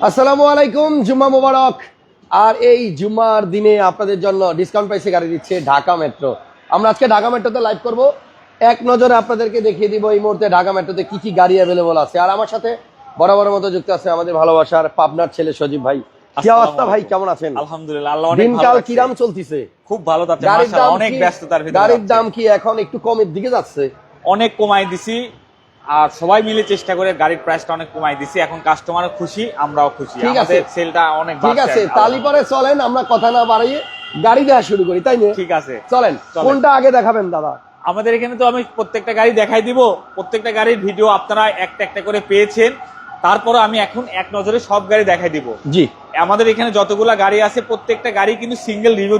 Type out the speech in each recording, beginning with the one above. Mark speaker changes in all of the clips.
Speaker 1: আসসালামু আলাইকুম জুম্মা মোবারক। আর এই জুম্মার দিনে আপনাদের জন্য ডিসকাউন্ট প্রাইসে গাড়ি দিচ্ছে ঢাকা মেট্রো আমরা আজকে ঢাকা মেট্রোতে লাইভ করব। এক নজরে আপনাদেরকে দেখিয়ে দিব এই মুহূর্তে ঢাকা মেট্রোতে কি কি গাড়ি অ্যাভেলেবল আছে। আর আমার সাথে বরাবর মতো যুক্ত আছে আমাদের ভালোবাসার পাবনার ছেলে সজীব ভাই। কি অবস্থা ভাই? কেমন আছেন?
Speaker 2: আলহামদুলিল্লাহ আল্লাহ অনেক ভালো
Speaker 1: দিনকাল কিরাম চলতিছে?
Speaker 2: খুব ভালো যাচ্ছে
Speaker 1: গাড়ির
Speaker 2: অনেক
Speaker 1: কি-
Speaker 2: ব্যস্ততার ভিতরে
Speaker 1: গাড়ির
Speaker 2: যাচ্ছে।
Speaker 1: দাম কি এখন একটু কমের দিকে যাচ্ছে?
Speaker 2: অনেক কমাই দিছি আর সবাই মিলে চেষ্টা করে গাড়ির প্রাইসটা অনেক কমাই দিছি। এখন কাস্টমারও খুশি আমরাও খুশি।
Speaker 1: ঠিক আছে।
Speaker 2: আমাদের সেলটা অনেক
Speaker 1: ঠিক আছে
Speaker 2: আল্লাহ।
Speaker 1: তালি পরে চলেন আমরা কথা না বাড়িয়ে গাড়ি দেওয়া শুরু করি তাই না?
Speaker 2: ঠিক আছে।
Speaker 1: চলেন
Speaker 2: চলেন।
Speaker 1: কোনটা আগে দেখাবেন দাদা।
Speaker 2: আমাদের এখানে তো আমি প্রত্যেকটা গাড়ি দেখাই দিব। প্রত্যেকটা গাড়ির ভিডিও আপনারা একটা একটা করে পেয়েছেন। তারপরে আমি এখন এক নজরে সব গাড়ি দেখাই দিব।
Speaker 1: জি।
Speaker 2: আমাদের এখানে যতগুলা গাড়ি আছে প্রত্যেকটা গাড়ি কিন্তু সিঙ্গেল রিভিউ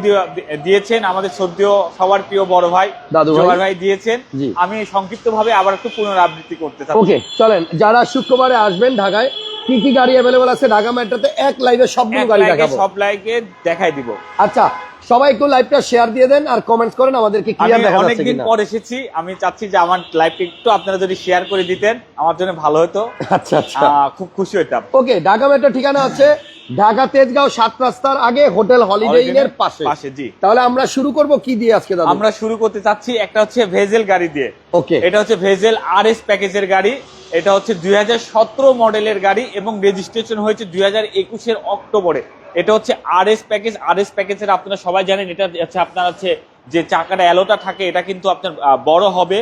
Speaker 2: দিয়েছেন আমাদের সদ্য সবার প্রিয় বড় ভাই
Speaker 1: দাদু ভাই।
Speaker 2: ভাই দিয়েছেন। আমি সংক্ষিপ্ত ভাবে আবার একটু পুনরাবৃত্তি করতে চাই
Speaker 1: ওকে চলেন যারা শুক্রবারে আসবেন ঢাকায় কি কি গাড়ি অ্যাভেলেবল আছে ঢাকা মেট্রোতে? এক লাইভে সবগুলো গাড়ি দেখাবো।
Speaker 2: সব লাইকে দেখাই দিব।
Speaker 1: আচ্ছা সবাই একটু লাইভটা শেয়ার দিয়ে দেন আর কমেন্টস করেন আমাদেরকে
Speaker 2: আমি
Speaker 1: ক্লিয়ার দেখা যাচ্ছে
Speaker 2: অনেকদিন পর এসেছি আমি চাচ্ছি যে আমার লাইভটা একটু আপনারা যদি শেয়ার করে দিতেন আমার জন্য ভালো হতো।
Speaker 1: আচ্ছা আচ্ছা।
Speaker 2: খুব খুশি হইতাম।
Speaker 1: ওকে ঢাকা মেট্রো ঠিকানা আছে ঢাকা তেজগাঁও সাত রাস্তার আগে হোটেল হলিডে ইন এর পাশে।
Speaker 2: পাশে জি।
Speaker 1: তাহলে আমরা শুরু করব কি দিয়ে আজকে দাদা?
Speaker 2: আমরা শুরু করতে চাচ্ছি একটা হচ্ছে ভেজেল গাড়ি দিয়ে।
Speaker 1: ওকে
Speaker 2: এটা হচ্ছে ভেজেল আর এস প্যাকেজের গাড়ি এটা হচ্ছে দুই হাজার সতেরো মডেলের গাড়ি এবং রেজিস্ট্রেশন হয়েছে দুই হাজার একুশের অক্টোবরে। এটা হচ্ছে R S package R S প্যাকেজের আপনারা সবাই জানেন এটা হচ্ছে আপনার হচ্ছে যে চাকাটা অ্যালোটা থাকে এটা কিন্তু আপনার বড় হবে।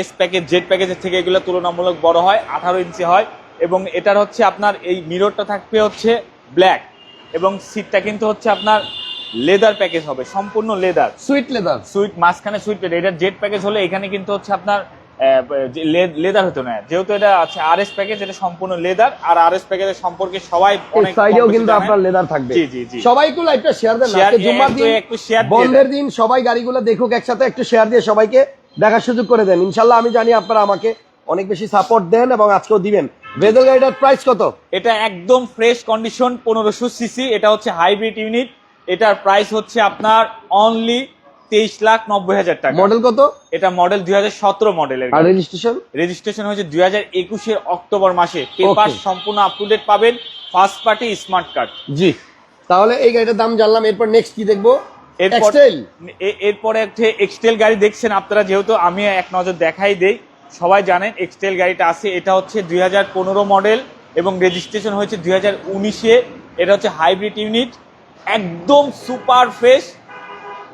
Speaker 2: এস প্যাকেজ জেড প্যাকেজের থেকে এগুলো তুলনামূলক বড় হয় আঠারো ইঞ্চি হয়। এবং এটার হচ্ছে আপনার এই মিররটা থাকবে হচ্ছে ব্ল্যাক এবং সিটটা কিন্তু হচ্ছে আপনার লেদার প্যাকেজ হবে সম্পূর্ণ লেদার
Speaker 1: সুইট লেদার
Speaker 2: সুইট মাঝখানে সুইট পেট এটা জেড প্যাকেজ হলে এখানে কিন্তু হচ্ছে আপনার লেদার হতো না। যেহেতু এটা আছে আর এস প্যাকেজ এটা সম্পূর্ণ লেদার আর আর এস প্যাকেজের সম্পর্কে সবাই অনেক
Speaker 1: সাইডেও কিন্তু আপনার লেদার থাকবে।
Speaker 2: জি, জি, জি।
Speaker 1: সবাই একটু লাইভটা শেয়ার দেন। আজকে জুম্মার দিন
Speaker 2: একটু দিয়ে
Speaker 1: বন্ধের দিন সবাই গাড়িগুলো দেখুক একসাথে একটু শেয়ার দিয়ে সবাইকে দেখার সুযোগ করে দেন। ইনশাল্লাহ আমি জানি আপনারা আমাকে অনেক বেশি সাপোর্ট দেন এবং আজকেও দিবেন। ভেদল গাড়িটার প্রাইস কত?
Speaker 2: এটা একদম ফ্রেশ কন্ডিশন পনেরোশো সিসি এটা হচ্ছে হাইব্রিড ইউনিট এটার প্রাইস হচ্ছে আপনার অনলি তেইশ লাখ নব্বই হাজার টাকা।
Speaker 1: মডেল কত?
Speaker 2: এটা মডেল দুই হাজার সতেরো মডেলের
Speaker 1: আর রেজিস্ট্রেশন?
Speaker 2: রেজিস্ট্রেশন হয়েছে দুই হাজার একুশের অক্টোবর মাসে। পেপার সম্পূর্ণ আপ টু ডেট পাবেন ফার্স্ট পার্টি স্মার্ট কার্ড
Speaker 1: জি। তাহলে এই গাড়িটার দাম জানলাম এরপর নেক্সট কি দেখব?
Speaker 2: এরপর
Speaker 1: এক্সটেল
Speaker 2: এ- এরপরে একটা এক্সটেল গাড়ি দেখছেন আপনারা যেহেতু আমি এক নজর দেখাই দেই সবাই জানেন এক্সটেল গাড়িটা আছে এটা হচ্ছে দুই হাজার পনেরো মডেল এবং রেজিস্ট্রেশন হয়েছে দুই হাজার উনিশে। এটা হচ্ছে হাইব্রিড ইউনিট একদম সুপার ফ্রেশ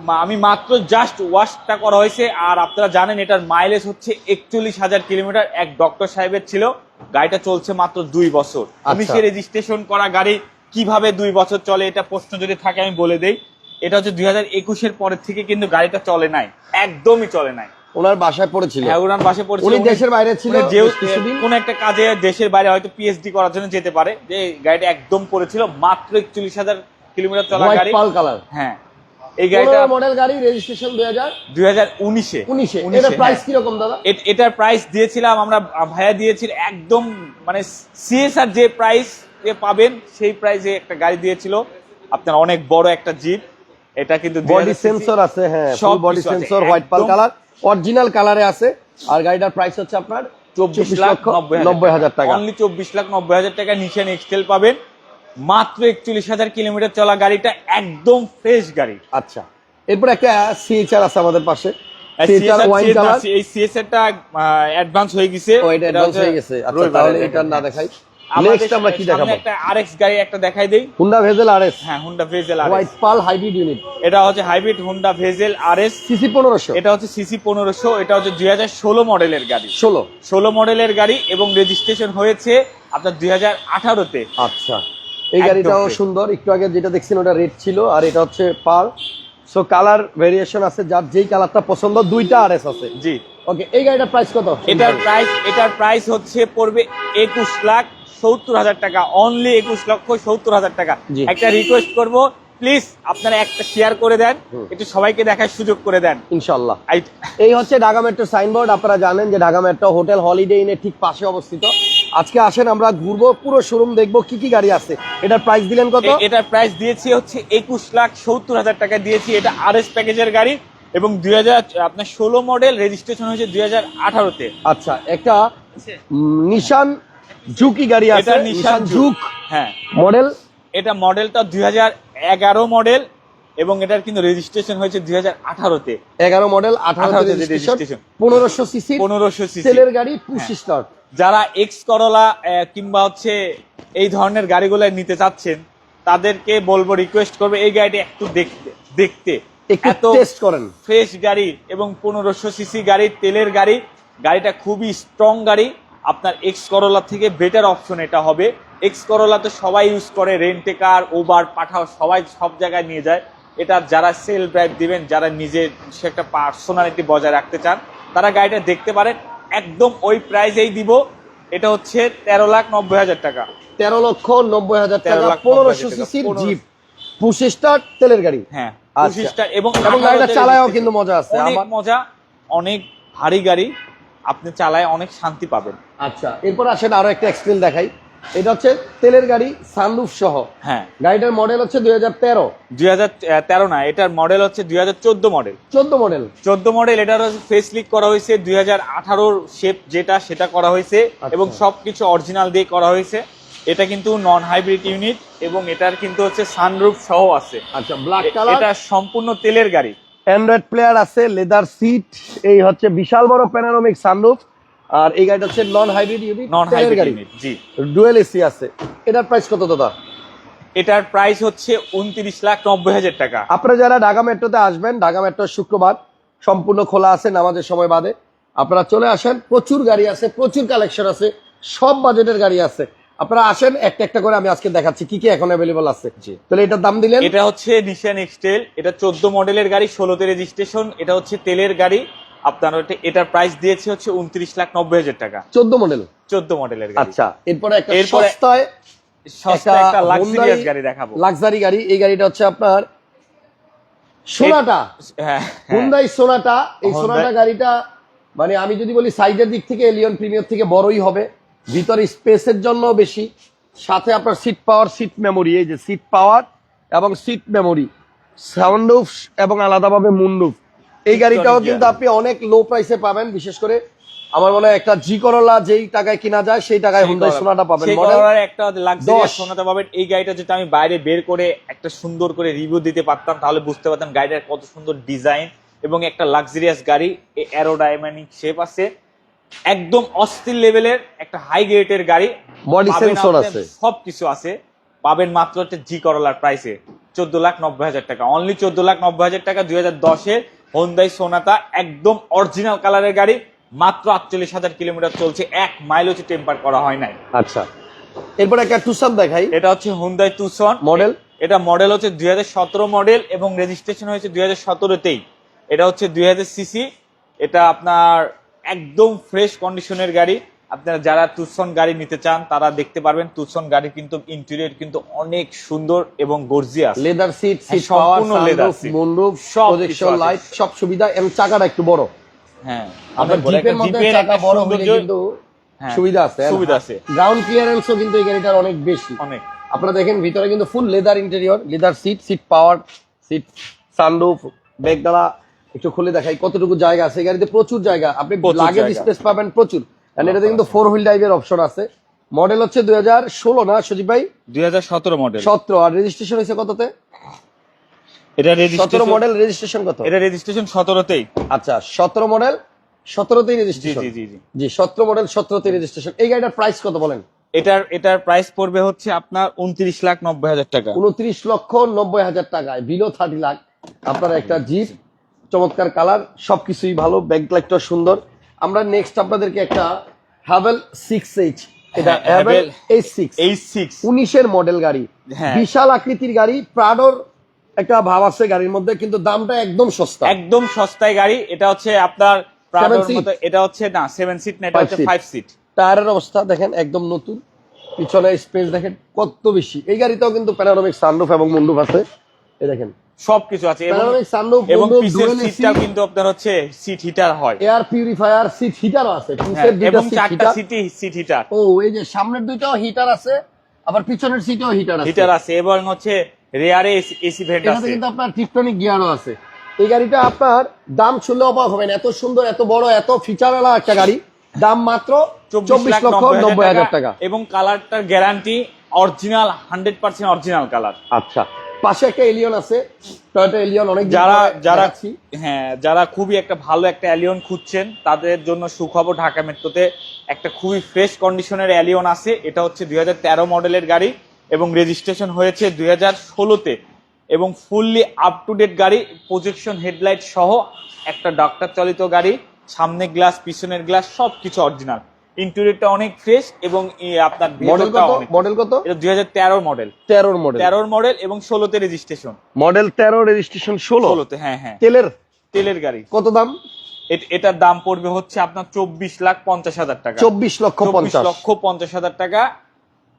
Speaker 2: আমি মাত্র জাস্ট ওয়াশটা করা হয়েছে আর আপনারা জানেন এটার মাইলেজ হচ্ছে একচল্লিশ হাজার কিলোমিটার এক ডক্টর সাহেবের ছিল। গাড়িটা চলছে মাত্র দুই বছর। আমি। সে রেজিস্ট্রেশন করা গাড়ি কীভাবে দুই বছর চলে এটা প্রশ্ন যদি থাকে আমি বলে দেই। এটা হচ্ছে দুই হাজার একুশের পরের থেকে কিন্তু গাড়িটা চলে নাই একদমই চলে নাই।
Speaker 1: ওনার বাসায় পড়েছিল।
Speaker 2: হ্যাঁ উড়ান বাসে পড়েছিল।
Speaker 1: উনি দেশের বাইরে ছিল কিছুদিন।
Speaker 2: কোন একটা কাজে দেশের বাইরে হয়তো পিএইচডি করার জন্য যেতে পারে। যে গাড়িটা একদম পড়েছিল মাত্র একচল্লিশ হাজার কিলোমিটার চলা গাড়ি।
Speaker 1: পাল কালার
Speaker 2: হ্যাঁ। এই গাড়িটা
Speaker 1: মডেল গাড়ি রেজিস্ট্রেশন দুই হাজার
Speaker 2: দুই হাজার উনিশে।
Speaker 1: উনিশে এটার প্রাইস দাদা?
Speaker 2: এটার প্রাইস দিয়েছিলাম আমরা ভাইয়া দিয়েছিল একদম মানে সিএসআর যে প্রাইস পাবেন সেই প্রাইসে একটা গাড়ি দিয়েছিল। আপনার অনেক বড় একটা জিপ এটা কিন্তু
Speaker 1: বডি সেন্সর আছে হ্যাঁ
Speaker 2: সব
Speaker 1: full body sensor white pearl. Colour original কালারে আছে। আর গাড়িটার প্রাইস হচ্ছে আপনার
Speaker 2: চব্বিশ লাখ
Speaker 1: নব্বই হাজার টাকা।
Speaker 2: অনলি চব্বিশ লাখ নব্বই হাজার টাকা নিচে এক্সটেল পাবেন। মাত্র একচল্লিশ হাজার কিলোমিটার চলা গাড়িটা একদম ফ্রেশ গাড়ি।
Speaker 1: আচ্ছা। এরপর একটা সিএইচআর আছে আমাদের পাশে।
Speaker 2: এই টা অ্যাডভান্স হয়ে গেছে।
Speaker 1: অ্যাডভান্স হয়ে গেছে। আচ্ছা তাহলে এটা না দেখাই। নেক্সট আমরা কি দেখাবো?
Speaker 2: একটা আরএক্স গাড়ি একটা দেখাই দেই।
Speaker 1: হুন্ডা ভেজেল আরএস
Speaker 2: হ্যাঁ Honda Vezel
Speaker 1: white pearl hybrid unit
Speaker 2: এটা হচ্ছে hybrid Honda Vezel RS
Speaker 1: CC
Speaker 2: এটা হচ্ছে সিসি এটা হচ্ছে দুই হাজার ষোলো মডেলের গাড়ি।
Speaker 1: ষোলো।
Speaker 2: ষোলো মডেলের গাড়ি এবং রেজিস্ট্রেশন হয়েছে আপনার দুই হাজার আঠারোতে।
Speaker 1: আচ্ছা। এই গাড়িটাও সুন্দর। একটু আগে যেটা দেখছেন ওটা রেড ছিল আর এটা হচ্ছে পাল সো কালার ভেরিয়েশন আছে যার যেই কালারটা পছন্দ দুইটা আরএস আছে।
Speaker 2: জি।
Speaker 1: ওকে এই গাড়িটার প্রাইস কত?
Speaker 2: এটার প্রাইস এটার প্রাইস হচ্ছে পড়বে একুশ লাখ সত্তর হাজার টাকা। অনলি একুশ লক্ষ সত্তর হাজার টাকা। একটা রিকোয়েস্ট করব। প্লিজ আপনারা একটা শেয়ার করে দেন। একটু সবাইকে দেখার সুযোগ করে দেন।
Speaker 1: ইনশাল্লাহ এই হচ্ছে ঢাকা মেট্রো সাইনবোর্ড আপনারা জানেন যে ঢাকা মেট্রো হোটেল হলিডে ইনের ঠিক পাশে অবস্থিত। আজকে আসেন আমরা ঘুরবো পুরো শোরুম দেখব কি কি গাড়ি আছে। এটার প্রাইস দিলেন কত?
Speaker 2: এটার প্রাইস দিয়েছি হচ্ছে একুশ লাখ সত্তর হাজার টাকা দিয়েছি এটা আর এস প্যাকেজের গাড়ি এবং দুই হাজার আপনার ষোলো মডেল রেজিস্ট্রেশন হয়েছে দুই হাজার আঠারোতে।
Speaker 1: আচ্ছা একটা নিশান ঝুঁকি গাড়ি আছে
Speaker 2: এটা নিশান
Speaker 1: ঝুঁক।
Speaker 2: হ্যাঁ।
Speaker 1: মডেল
Speaker 2: এটা মডেলটা দুই হাজার এগারো মডেল এবং এটার কিন্তু রেজিস্ট্রেশন হয়েছে দুই হাজার আঠারোতে।
Speaker 1: এগারো মডেল আঠারো
Speaker 2: 18
Speaker 1: পনেরোশো সিসি
Speaker 2: পনেরোশো সিসি
Speaker 1: তেলের গাড়ি পুশ স্টার্ট
Speaker 2: যারা এক্স করলা কিংবা হচ্ছে এই ধরনের গাড়িগুলো নিতে চাচ্ছেন তাদেরকে বলব রিকোয়েস্ট করবে এই গাড়িটা একটু দেখতে দেখতে। এত
Speaker 1: টেস্ট করেন।
Speaker 2: ফ্রেশ গাড়ি এবং পনেরোশো সিসি গাড়ি তেলের গাড়ি। গাড়িটা খুবই স্ট্রং গাড়ি। আপনার এক্স করোলা থেকে বেটার অপশন এটা হবে। এক্স করোলা তো সবাই ইউজ করে রেন্টে কার ওবার পাঠাও সবাই সব জায়গায় নিয়ে যায়। এটা যারা সেল ড্রাইভ দিবেন যারা নিজে সে একটা পার্সোনালিটি বজায় রাখতে চান তারা গাড়িটা দেখতে পারেন। একদম ওই প্রাইজেই দিব। এটা হচ্ছে তেরো লাখ নব্বই হাজার টাকা।
Speaker 1: তেরো লক্ষ নব্বই হাজার
Speaker 2: 13
Speaker 1: টাকা
Speaker 2: লাখ
Speaker 1: পনেরোশো
Speaker 2: 90 হাজার টাকা,
Speaker 1: সিসির জিপ। পঁচিশটা তেলের গাড়ি।
Speaker 2: হ্যাঁ
Speaker 1: আচ্ছা।
Speaker 2: পঁচিশটা এবং
Speaker 1: এবং গাড়িটা চালায়ও কিন্তু মজা আছে।
Speaker 2: অনেক
Speaker 1: আমার
Speaker 2: মজা অনেক ভারী গাড়ি আপনি চালায় অনেক শান্তি পাবেন।
Speaker 1: আচ্ছা এরপর আসেন আরও একটা এক্সপ্লেন দেখাই। এটা হচ্ছে তেলের গাড়ি সানরুফ সহ।
Speaker 2: হ্যাঁ।
Speaker 1: গাড়িটার মডেল হচ্ছে দুই হাজার তেরো।
Speaker 2: দুই হাজার তেরো না এটার মডেল হচ্ছে দুই হাজার চোদ্দ মডেল
Speaker 1: চোদ্দ মডেল
Speaker 2: চোদ্দ মডেল এটার ফেস লিক করা হয়েছে দুই হাজার আঠারোর শেপ যেটা সেটা করা হয়েছে
Speaker 1: আচ্ছা।
Speaker 2: এবং সবকিছু অরিজিনাল দিয়ে করা হয়েছে। এটা কিন্তু নন হাইব্রিড ইউনিট এবং এটার কিন্তু হচ্ছে সানরুফ সহ আছে।
Speaker 1: আচ্ছা ব্ল্যাক কালার
Speaker 2: এটা সম্পূর্ণ তেলের গাড়ি।
Speaker 1: অ্যান্ড্রয়েড প্লেয়ার আছে লেদার সিট এই হচ্ছে বিশাল বড় প্যানোরামিক সানরুফ আর এই গাড়িটা হচ্ছে non hybrid unit
Speaker 2: non hybrid
Speaker 1: গাড়ি।
Speaker 2: জি।
Speaker 1: ডুয়েল এসি আছে। এটার প্রাইস কত দাদা?
Speaker 2: এটার প্রাইস হচ্ছে উনত্রিশ লাখ নব্বই হাজার টাকা।
Speaker 1: আপনারা যারা ঢাকা মেট্রোতে আসবেন ঢাকা মেট্রো শুক্রবার সম্পূর্ণ খোলা আছে নামাজের সময় বাদে আপনারা চলে আসেন প্রচুর গাড়ি আছে প্রচুর কালেকশন আছে সব বাজেটের গাড়ি আছে। আপনারা আসেন একটা একটা করে আমি আজকে দেখাচ্ছি কি কি এখন অ্যাভেলেবল আছে।
Speaker 2: জি।
Speaker 1: তাহলে এটার দাম দিলেন?
Speaker 2: এটা হচ্ছে নিশান এক্সটেল এটা চোদ্দ মডেলের গাড়ি ষোলোতে রেজিস্ট্রেশন এটা হচ্ছে তেলের গাড়ি আপনার এটার প্রাইস দিয়েছে হচ্ছে উনত্রিশ লাখ নব্বই হাজার টাকা।
Speaker 1: চোদ্দ মডেল
Speaker 2: চোদ্দ মডেলের
Speaker 1: আচ্ছা এরপরে
Speaker 2: এরপরে একটা লাক্সারিয়াস গাড়ি দেখাবো।
Speaker 1: লাক্সারি গাড়ি এই গাড়িটা হচ্ছে আপনার সোনাটা।
Speaker 2: হ্যাঁ
Speaker 1: সোনাটা এই সোনাটা গাড়িটা মানে আমি যদি বলি সাইজের দিক থেকে এলিয়ন প্রিমিয়ার থেকে বড়ই হবে ভিতরে স্পেসের জন্য বেশি সাথে আপনার সিট পাওয়ার সিট মেমোরি এই যে সিট পাওয়ার এবং সিট মেমোরি সাউন্ড এবং আলাদাভাবে মুন্ডুফ এই গাড়িটাও কিন্তু আপনি অনেক লো প্রাইসে পাবেন বিশেষ করে আমার মনে হয় একটা জি করলা যেই টাকায় কিনা যায় সেই টাকায় হুন্দাই সোনাটা পাবেন।
Speaker 2: সেই
Speaker 1: মডেল
Speaker 2: একটা লাক্সারিয়াস
Speaker 1: দশ।
Speaker 2: সোনাটা পাবেন। এই গাড়িটা যদি আমি বাইরে বের করে একটা সুন্দর করে রিভিউ দিতে পারতাম তাহলে বুঝতে পারতাম গাড়িটার কত সুন্দর ডিজাইন এবং একটা লাক্সারিয়াস গাড়ি অ্যারোডাইনামিক শেপ আছে। একদম অস্থির লেভেলের একটা হাই গ্রেডের গাড়ি।
Speaker 1: Sensor
Speaker 2: আপনি,
Speaker 1: আছে।
Speaker 2: সবকিছু আছে। পাবেন মাত্র একটা জি করলার প্রাইসে চোদ্দ লাখ নব্বই হাজার টাকা। অনলি চোদ্দ লাখ নব্বই হাজার টাকা দুই হাজার দশের হোন্দাই সোনাতা একদম অরিজিনাল কালারের গাড়ি মাত্র আটচল্লিশ হাজার কিলোমিটার চলছে এক মাইল হচ্ছে টেম্পার করা হয় নাই।
Speaker 1: আচ্ছা। এরপরে একটা টুসান দেখাই।
Speaker 2: এটা হচ্ছে হুন্দাই টুসন
Speaker 1: মডেল
Speaker 2: এটা মডেল হচ্ছে দুই হাজার সতেরো মডেল এবং রেজিস্ট্রেশন হয়েছে দুই হাজার সতেরোতেই। এটা হচ্ছে দুই হাজার সিসি এটা আপনার একদম ফ্রেশ কন্ডিশনের গাড়ি। আপনারা যারা তুসন গাড়ি নিতে চান তারা দেখতে পারবেন তুসন গাড়ি কিন্তু ইন্টেরিয়র কিন্তু অনেক সুন্দর এবং গর্জিয়াস
Speaker 1: লেদার সিট সিট
Speaker 2: সম্পূর্ণ
Speaker 1: sunroof
Speaker 2: seat।
Speaker 1: Moonroof projection. Light সব সুবিধা এবং চাকাটা একটু বড়।
Speaker 2: হ্যাঁ
Speaker 1: আপনার জিপের মধ্যে চাকা বড় হলে কিন্তু
Speaker 2: হ্যাঁ,
Speaker 1: সুবিধা আছে
Speaker 2: সুবিধা আছে।
Speaker 1: গ্রাউন্ড ক্লিয়ারেন্সও কিন্তু এই গাড়িটার অনেক বেশি।
Speaker 2: অনেক।
Speaker 1: আপনারা দেখেন ভিতরে কিন্তু full leather interior leather seat seat power seat sunroof ব্যাগডালা একটু খুলে দেখাই কতটুকু জায়গা আছে। এই গাড়িতে প্রচুর জায়গা। আপনি লাগেজ স্পেস পাবেন প্রচুর। কারণ এটাতে কিন্তু ফোর হুইল ড্রাইভের অপশন আছে। মডেল হচ্ছে দুই হাজার ষোলো না সজীব ভাই?
Speaker 2: দুই মডেল
Speaker 1: সতেরো আর রেজিস্ট্রেশন হয়েছে কততে?
Speaker 2: এটা
Speaker 1: সতেরো মডেল রেজিস্ট্রেশন কত?
Speaker 2: এটা রেজিস্ট্রেশন সতেরোতেই।
Speaker 1: আচ্ছা সতেরো মডেল সতেরোতেই রেজিস্ট্রেশন
Speaker 2: জি জি
Speaker 1: জি সতেরো মডেল সতেরোতে রেজিস্ট্রেশন এই গাড়িটার প্রাইস কত বলেন?
Speaker 2: এটার এটার প্রাইস পড়বে হচ্ছে আপনার উনত্রিশ লাখ নব্বই হাজার টাকা।
Speaker 1: উনত্রিশ লক্ষ নব্বই হাজার টাকায়। বিলো থার্টি লাখ আপনার একটা জিপ চমৎকার কালার সবকিছুই ভালো ব্যাকলাইটটা সুন্দর। আমরা নেক্সট আপনাদেরকে একটা হ্যাভেল সিক্স এইচ এটা
Speaker 2: হ্যাঁ,
Speaker 1: হ্যাভেল এইচ সিক্স
Speaker 2: এই সিক্স
Speaker 1: উনিশের মডেল গাড়ি।
Speaker 2: হ্যাঁ।
Speaker 1: বিশাল আকৃতির গাড়ি প্রাডোর একটা ভাব আছে গাড়ির মধ্যে কিন্তু দামটা একদম সস্তা।
Speaker 2: একদম সস্তায় গাড়ি এটা হচ্ছে আপনার প্রাডোর মতো এটা হচ্ছে না সেভেন সিট না এটা হচ্ছে ফাইভ সিট
Speaker 1: টায়ারের অবস্থা দেখেন একদম নতুন। পিছনে স্পেস দেখেন কত বেশি। এই গাড়িতেও কিন্তু প্যানোরামিক সানরুফ এবং মুন্ডুফ আছে। এই দেখেন
Speaker 2: সবকিছু আছে এবং পিসের সিটটাও কিন্তু আপনার হচ্ছে সিট হিটার হয়।
Speaker 1: এয়ার পিউরিফায়ার সিট হিটারও আছে।
Speaker 2: হ্যাঁ, এবং চারটা সিটি সিট হিটার
Speaker 1: ও এই যে সামনের দুইটাও হিটার আছে আবার পিছনের সিটেও হিটার আছে।
Speaker 2: হিটার আছে এবং হচ্ছে রেয়ারে এসি ভেন্ট আছে।
Speaker 1: কিন্তু আপনার টিকটনিক গিয়ারও আছে। এই গাড়িটা আপনার দাম শুনলে অবাক হবেন। এত সুন্দর এত বড় এত ফিচারওয়ালা একটা গাড়ি। দাম মাত্র চব্বিশ লক্ষ নব্বই হাজার টাকা।
Speaker 2: এবং কালারটার guarantee original hundred percent original colour
Speaker 1: আচ্ছা। পাশে একটা এলিয়ন আছে টয়োটা এলিয়ন অনেক
Speaker 2: যারা যারা। হ্যাঁ যারা খুবই একটা ভালো একটা অ্যালিয়ন খুঁজছেন তাদের জন্য সুখবর ঢাকা মেট্রোতে একটা খুবই ফ্রেশ কন্ডিশনের অ্যালিয়ন আছে। এটা হচ্ছে দু হাজার তেরো মডেলের গাড়ি এবং রেজিস্ট্রেশন হয়েছে দুই হাজার ষোলোতে। এবং ফুললি আপ টু ডেট গাড়ি প্রজেকশন হেডলাইট সহ একটা ডাক্তার চালিত গাড়ি সামনে গ্লাস পিছনের গ্লাস সব কিছু অরিজিনাল ইন্টেরিয়রটা অনেক ফ্রেশ এবং আপনার
Speaker 1: মডেল কত?
Speaker 2: অনেক
Speaker 1: মডেল কত?
Speaker 2: এটা দুই হাজার তেরো মডেল
Speaker 1: তেরোর মডেল
Speaker 2: তেরোর মডেল এবং ষোলোতে রেজিস্ট্রেশন
Speaker 1: মডেল তেরো রেজিস্ট্রেশন ষোলো?
Speaker 2: ষোলোতে হ্যাঁ হ্যাঁ।
Speaker 1: তেলের?
Speaker 2: তেলের গাড়ি।
Speaker 1: কত দাম?
Speaker 2: এট- এটার দাম পড়বে হচ্ছে আপনার চব্বিশ লাখ পঞ্চাশ হাজার টাকা।
Speaker 1: চব্বিশ লক্ষ
Speaker 2: চব্বিশ
Speaker 1: পঞ্চাশ
Speaker 2: লক্ষ পঞ্চাশ হাজার টাকা।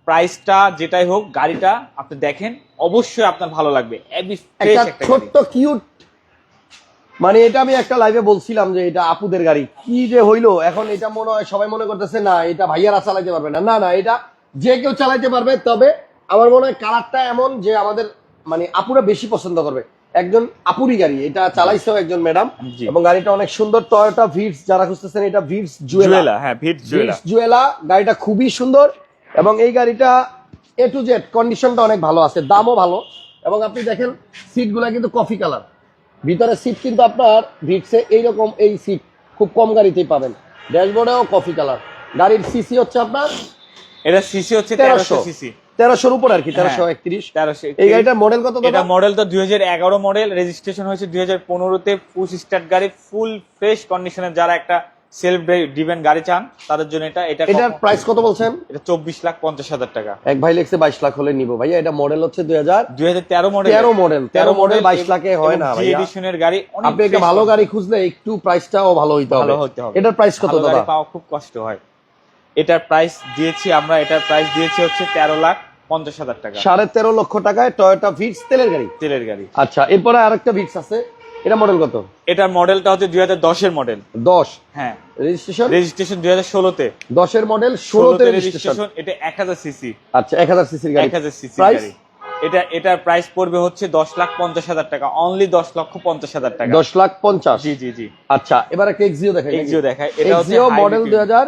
Speaker 2: প্রাইসটা যেটাই হোক গাড়িটা আপনি দেখেন অবশ্যই আপনার ভালো লাগবে।
Speaker 1: একটা ছোট্ট কিউট মানে এটা আমি একটা লাইভে বলছিলাম যে এটা আপুদের গাড়ি। কি যে হইল? এখন এটা মনে হয় সবাই মনে করতেছে না এটা ভাইয়ারা চালাইতে পারবে না। না না এটা যে কেউ চালাইতে পারবে তবে আমার মনে হয় কালারটা এমন যে আমাদের মানে আপুরা বেশি পছন্দ করবে। একজন আপুরি গাড়ি এটা চালাইছেও একজন ম্যাডাম এবং গাড়িটা অনেক সুন্দর টয়োটা ভিটস যারা খুঁজতেছেন এটা ভিটস জুয়েলা
Speaker 2: হ্যাঁ ভিট জুয়েলা
Speaker 1: জুয়েলা গাড়িটা খুবই সুন্দর এবং এই গাড়িটা এ টু জেড কন্ডিশনটা অনেক ভালো আছে দামও ভালো এবং আপনি দেখেন সিটগুলো কিন্তু কফি কালার ভিতরে সিট কিন্তু আপনার ভিটসে এইরকম এই সিট খুব কম গাড়িতেই পাবেন। ড্যাশবোর্ডেও কফি কালার গাড়ির সিসি হচ্ছে আপনার
Speaker 2: এটা সিসি হচ্ছে
Speaker 1: তেরোশো
Speaker 2: তেরোশো। সিসি
Speaker 1: তেরোশোর উপর আর কি তেরোশো
Speaker 2: হ্যাঁ।
Speaker 1: একত্রিশ।
Speaker 2: তেরোশো
Speaker 1: এই গাড়িটার মডেল কত
Speaker 2: এটা মডেল তো দুই হাজার এগারো মডেল রেজিস্ট্রেশন হয়েছে দুই হাজার পনেরোতে। ফুল স্টার্ট গাড়ি ফুল ফ্রেশ কন্ডিশনের যারা একটা সেলফ ড্রিভেন গাড়ি চান তাদের জন্য এটা এটা
Speaker 1: এটার প্রাইস কত বলছেন?
Speaker 2: এটা চব্বিশ লাখ পঞ্চাশ হাজার টাকা।
Speaker 1: এক ভাই লেখছে বাইশ লাখ হলে নিবো। ভাইয়া এটা মডেল হচ্ছে দুই হাজার
Speaker 2: দুই হাজার তেরো মডেল
Speaker 1: তেরো মডেল তেরো মডেল বাইশ লাখে হয় না
Speaker 2: এডিশনের গাড়ি
Speaker 1: আপনি একটা ভালো গাড়ি খুঁজলে একটু প্রাইসটাও ভালো হইতে হবে। এটার প্রাইস কত দাদা?
Speaker 2: পাওয়া খুব কষ্ট হয়। এটার প্রাইস দিয়েছি আমরা এটার প্রাইস দিয়েছি হচ্ছে তেরো লাখ পঞ্চাশ হাজার টাকা।
Speaker 1: সাড়ে তেরো লক্ষ টাকায় টয়োটা ভিটস তেলের গাড়ি?
Speaker 2: তেলের গাড়ি।
Speaker 1: আচ্ছা এরপরে আরেকটা ভিটস আছে। এটা মডেল কত?
Speaker 2: এটার মডেলটা হচ্ছে দুই হাজার দশের মডেল
Speaker 1: দশ?
Speaker 2: হ্যাঁ।
Speaker 1: রেজিস্ট্রেশন
Speaker 2: রেজিস্ট্রেশন দুই হাজার ষোলোতে।
Speaker 1: দশের মডেল ষোলোতে রেজিস্ট্রেশন
Speaker 2: এটা এক হাজার সিসি।
Speaker 1: আচ্ছা এক হাজার সিসির গাড়ি।
Speaker 2: এক হাজার সিসি গাড়ি। এটা এটার প্রাইস পড়বে হচ্ছে দশ লাখ পঞ্চাশ হাজার টাকা। অনলি দশ লক্ষ পঞ্চাশ হাজার টাকা।
Speaker 1: দশ লাখ পঞ্চাশ।
Speaker 2: জি জি জি।
Speaker 1: আচ্ছা এবার একটা এক্সিও দেখাই
Speaker 2: এক্সিও দেখায় এটা হচ্ছে
Speaker 1: মডেল। দুই হাজার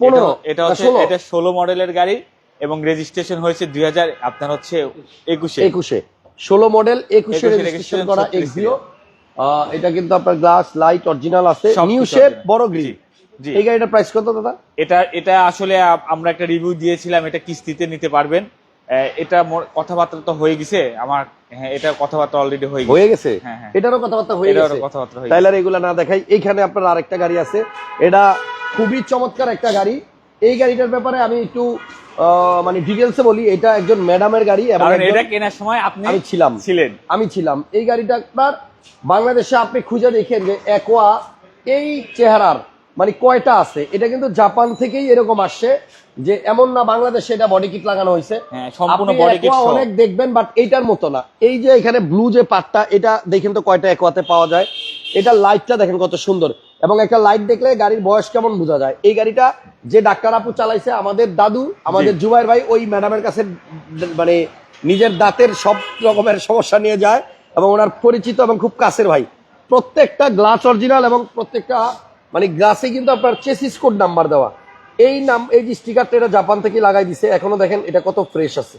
Speaker 1: পনেরো।
Speaker 2: এটা- হচ্ছে এটা ষোলো মডেলের গাড়ি এবং রেজিস্ট্রেশন হয়েছে দুই হাজার আপনার হচ্ছে একুশে।
Speaker 1: একুশে। ষোলো মডেল একুশে রেজিস্ট্রেশন করা এক্সিও এটা কিন্তু আপনার গ্লাস লাইট অরিজিনাল আছে। নিউ শেপ বড় গ্রিল। এই গাড়িটার প্রাইস কত দাদা?
Speaker 2: এটা এটা আসলে আমরা একটা রিভিউ দিয়েছিলাম এটা কিস্তিতে নিতে পারবেন। এটা কথাবার্তা তো হয়ে গেছে আমার হ্যাঁ এটা কথাবার্তা অলরেডি হয়ে গেছে।
Speaker 1: হয়ে গেছে?
Speaker 2: হ্যাঁ, হ্যাঁ।
Speaker 1: এটারও কথাবার্তা হয়ে গেছে।
Speaker 2: কথাবার্তা
Speaker 1: তাইলে এগুলা না দেখাই। এখানে আপনার আরেকটা গাড়ি আছে। এটা খুবই চমৎকার একটা গাড়ি। এই গাড়িটার ব্যাপারে আমি একটু মানে ডিটেলসে বলি। এটা একজন ম্যাডামের গাড়ি এবং
Speaker 2: এটা কেনার সময় আপনি
Speaker 1: আমি ছিলাম।
Speaker 2: ছিলেন।
Speaker 1: আমি ছিলাম। এই গাড়িটা আপনার বাংলাদেশে আপনি খুঁজে দেখেন যে একোয়া এই চেহারার মানে কয়টা আছে? এটা কিন্তু জাপান থেকেই এরকম আসছে যে এমন না বাংলাদেশে এটা বডি কিট লাগানো হয়েছে।
Speaker 2: হ্যাঁ, সম্পূর্ণ।
Speaker 1: অনেক দেখবেন বাট এইটার মতো না। এই যে এখানে ব্লু যে পার্টটা এটা দেখেন তো কয়টা একোয়াতে পাওয়া যায়। এটা লাইটটা দেখেন কত সুন্দর। এবং একটা লাইট দেখলে গাড়ির বয়স কেমন বোঝা যায়। এই গাড়িটা যে ডাক্তার আপু চালাইছে আমাদের দাদু আমাদের জুবাইর ভাই ওই ম্যাডামের কাছে মানে নিজের দাঁতের সব রকমের সমস্যা নিয়ে যায়। এবং ওনার পরিচিত এবং খুব কাছের ভাই। প্রত্যেকটা গ্লাস অরিজিনাল এবং প্রত্যেকটা মানে গ্লাসে কিন্তু আপনার চেসিস কোড নাম্বার দেওয়া। এই নাম এই যে স্টিকারটা এটা জাপান থেকে লাগাই দিছে এখনও দেখেন এটা কত ফ্রেশ আছে।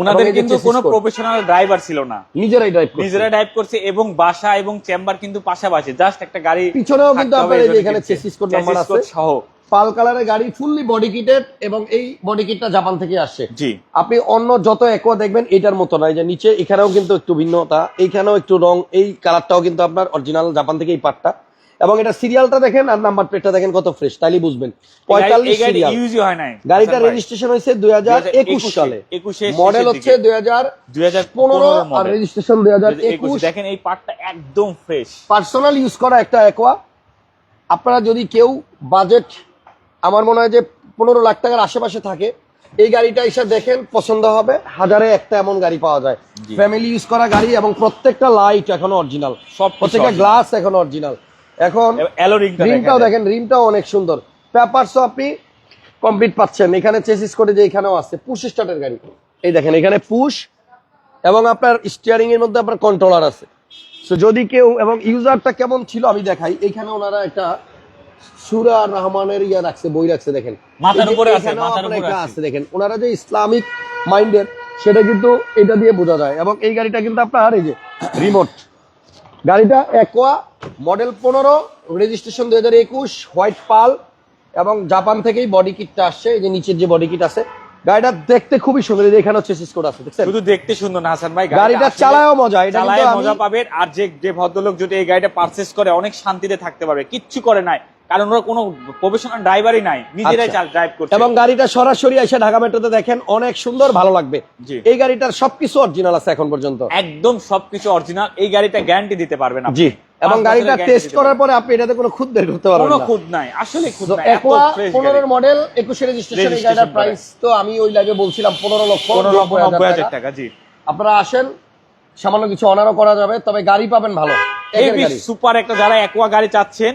Speaker 2: ওনাদের কিন্তু কোনো প্রফেশনাল ড্রাইভার ছিল না।
Speaker 1: নিজেরাই ড্রাইভ
Speaker 2: নিজেরা ড্রাইভ করছে এবং বাসা এবং চেম্বার কিন্তু পাশাপাশি জাস্ট একটা গাড়ি
Speaker 1: পিছনেও কিন্তু আপনার এখানে চেসিস কোড নাম্বার আছে।
Speaker 2: সহ।
Speaker 1: পাল কালারের গাড়ি ফুললি বডি কিটেড এবং এই বডি কিটটা জাপান থেকে আসছে।
Speaker 2: জি।
Speaker 1: আপনি অন্য যত একোয়া দেখবেন এটার মতো নয় যে নিচে এখানেও কিন্তু একটু ভিন্নতা এইখানেও একটু রং এই কালারটাও কিন্তু আপনার অরিজিনাল জাপান থেকে এই পার্টটা এবং এটা সিরিয়ালটা দেখেন আর নাম্বার প্লেটটা দেখেন কত ফ্রেশ তাইলে বুঝবেন। পঁয়তাল্লিশ সিরিয়াল
Speaker 2: হয়
Speaker 1: গাড়িটা রেজিস্ট্রেশন হয়েছে দুই হাজার একুশ সালে।
Speaker 2: 21
Speaker 1: মডেল হচ্ছে। দুই হাজার পনেরো আর রেজিস্ট্রেশন দুই হাজার
Speaker 2: 2021
Speaker 1: একুশ।
Speaker 2: দেখেন এই পার্টটা একদম ফ্রেশ
Speaker 1: পার্সোনাল ইউজ করা একটা একোয়া আপনারা যদি কেউ বাজেট আমার মনে হয় যে পনেরো লাখ টাকার আশেপাশে থাকে। এই গাড়িটা এসে দেখেন পছন্দ হবে। হাজারে একটা এমন গাড়ি পাওয়া যায়। ফ্যামিলি ইউজ করা গাড়ি এবং প্রত্যেকটা লাইট এখন অরিজিনাল
Speaker 2: সব
Speaker 1: প্রত্যেকটা গ্লাস এখন অরিজিনাল এখন রিমটাও দেখেন। রিমটাও অনেক সুন্দর। পেপারসও আপনি কমপ্লিট পাচ্ছেন। এখানে চেসিস করে যে এখানেও আছে। পুশ স্টার্টের গাড়ি। এই দেখেন এখানে পুশ এবং আপনার স্টিয়ারিং এর মধ্যে আপনার কন্ট্রোলার আছে। তো যদি কেউ এবং ইউজারটা কেমন ছিল আমি দেখাই। এখানে ওনারা একটা সুরা রহমানের ইয়া রাখছে বই রাখছে দেখেন।
Speaker 2: মাথার উপরে আছে, মাথার উপরে আছে।
Speaker 1: আছে দেখেন। ওনারা যে ইসলামিক মাইন্ডের সেটা কিন্তু এটা দিয়ে বোঝা যায়। এবং এই গাড়িটা কিন্তু আপনার এই যে রিমোট। গাড়িটা একোয়া মডেল পনেরো রেজিস্ট্রেশন দুই হাজার একুশ হোয়াইট পাল এবং জাপান থেকেই বডি কিটটা আসছে। এই যে নিচের যে বডি কিট আছে গাড়িটা দেখতে খুবই সুন্দর। এই এখানে হচ্ছে সিসকোড আছে দেখছেন?
Speaker 2: শুধু দেখতে সুন্দর না হাসান ভাই
Speaker 1: গাড়িটা চালায়ও মজা। এটা
Speaker 2: চালায় মজা পাবেন। আর যে যে ভদ্রলোক যদি এই গাড়িটা পারচেস করে অনেক শান্তিতে থাকতে পারবে। কিচ্ছু করে নাই। কারণ ওরা কোনো প্রফেশনাল ড্রাইভারই নাই নিজেরাই
Speaker 1: আচ্ছা।
Speaker 2: ড্রাইভ করছে
Speaker 1: এবং গাড়িটা সরাসরি এসে ঢাকা মেট্রোতে দেখেন অনেক সুন্দর ভালো লাগবে এই গাড়িটার সবকিছু অরিজিনাল আছে এখন পর্যন্ত
Speaker 2: একদম সবকিছু অরিজিনাল এই গাড়িটা গ্যারান্টি দিতে পারবেন আপনি।
Speaker 1: জি এবং গাড়িটা টেস্ট করার পরে আপনি এটাতে কোনো খুদ বের করতে
Speaker 2: পারবেন। কোনো
Speaker 1: না
Speaker 2: খুদ নাই আসলে খুদ নাই
Speaker 1: একোয়া
Speaker 2: fresh
Speaker 1: পনেরোর
Speaker 2: গাড়ি।
Speaker 1: মডেল একুশে রেজিস্ট্রেশন এই গাড়িটার প্রাইস তো আমি ওই লাইভে বলছিলাম পনেরো লক্ষ
Speaker 2: পনেরো লক্ষ
Speaker 1: নব্বই
Speaker 2: নব্বই
Speaker 1: হাজার
Speaker 2: হাজার
Speaker 1: টাকা।
Speaker 2: জি
Speaker 1: আপনারা আসেন সামান্য কিছু অনারও করা যাবে তবে গাড়ি পাবেন ভালো গাড়ি।
Speaker 2: সুপার একটা যারা একোয়া গাড়ি চাচ্ছেন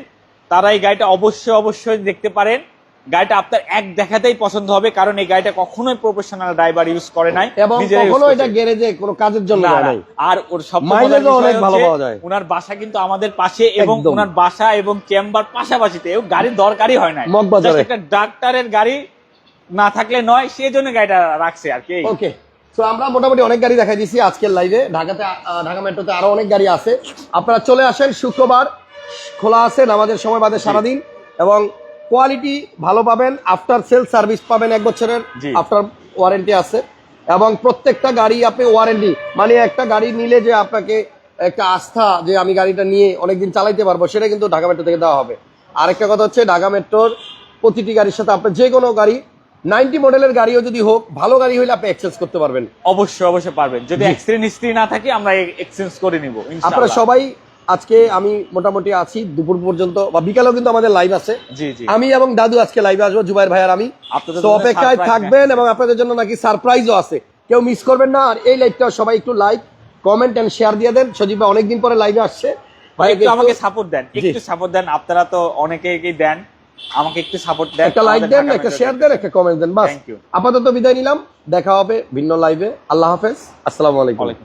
Speaker 2: তারা এই গাড়িটা অবশ্যই অবশ্যই দেখতে পারেন। গাড়িটা আপনার এক দেখাতেই পছন্দ হবে কারণ এই গাড়িটা কখনোই প্রফেশনাল ড্রাইভার ইউজ করে নাই
Speaker 1: এবং কখনো এটা গ্যারেজে কোনো কাজের জন্য। নাই।
Speaker 2: আর ওর সব
Speaker 1: Mileage অনেক ভালো পাওয়া যায়।
Speaker 2: ওনার বাসা কিন্তু আমাদের পাশে এবং ওনার বাসা এবং চেম্বার পাশাপাশিতে গাড়ির দরকারই হয় না একটা ডাক্তারের গাড়ি না থাকলে নয় সেই জন্য গাড়িটা রাখছে আর কি।
Speaker 1: ওকে তো আমরা মোটামুটি অনেক গাড়ি দেখাই দিছি আজকের লাইভে ঢাকাতে ঢাকা মেট্রোতে আরও অনেক গাড়ি আছে। আপনারা চলে আসেন শুক্রবার খোলা আছে নামাজের সময় বাদে সারাদিন। এবং কোয়ালিটি ভালো পাবেন আফটার সেল সার্ভিস পাবেন এক বছরের আফটার ওয়ারেন্টি আছে। এবং প্রত্যেকটা গাড়ি আপনি ওয়ারেন্টি মানে একটা গাড়ি নিলে যে আপনাকে একটা আস্থা যে আমি গাড়িটা নিয়ে অনেকদিন চালাইতে পারব সেটা কিন্তু ঢাকা মেট্রো থেকে দেওয়া হবে। আরেকটা কথা হচ্ছে ঢাকা মেট্রোর প্রতিটি গাড়ির সাথে আপনার যে কোনো গাড়ি নাইনটি মডেলের গাড়িও যদি হোক ভালো গাড়ি হলে আপনি এক্সচেঞ্জ করতে পারবেন।
Speaker 2: অবশ্যই অবশ্যই পারবেন। যদি। এক্সিডেন্ট হিস্ট্রি না থাকে আমরা এক্সচেঞ্জ করে নিব
Speaker 1: আপনারা সবাই আজকে আমি মোটামুটি আছি দুপুর পর্যন্ত বা বিকালেও কিন্তু আমাদের লাইভ আছে। আমি এবং দাদু আজকে লাইভে আসব জুবাইর ভাই আর আমি তো অপেক্ষায় থাকবেন এবং আপনাদের জন্য নাকি সারপ্রাইজও আছে। কেউ মিস করবেন না আর এই লাইভটা সবাই একটু লাইক কমেন্ট এন্ড শেয়ার দিয়ে দেন। সজীব ভাই অনেকদিন পরে লাইভে আসছে।
Speaker 2: ভাই একটু
Speaker 1: একটু-
Speaker 2: আমাকে সাপোর্ট দেন একটু সাপোর্ট দেন। আপনারা তো অনেকেই দেন? আমাকে একটু সাপোর্ট দেন
Speaker 1: একটা লাইক দেন একটা শেয়ার দেন একটা কমেন্ট দেন বাস। আপাতত বিদায় নিলাম দেখা হবে ভিন্ন লাইভে আল্লাহ হাফেজ আসসালামু আলাইকুম।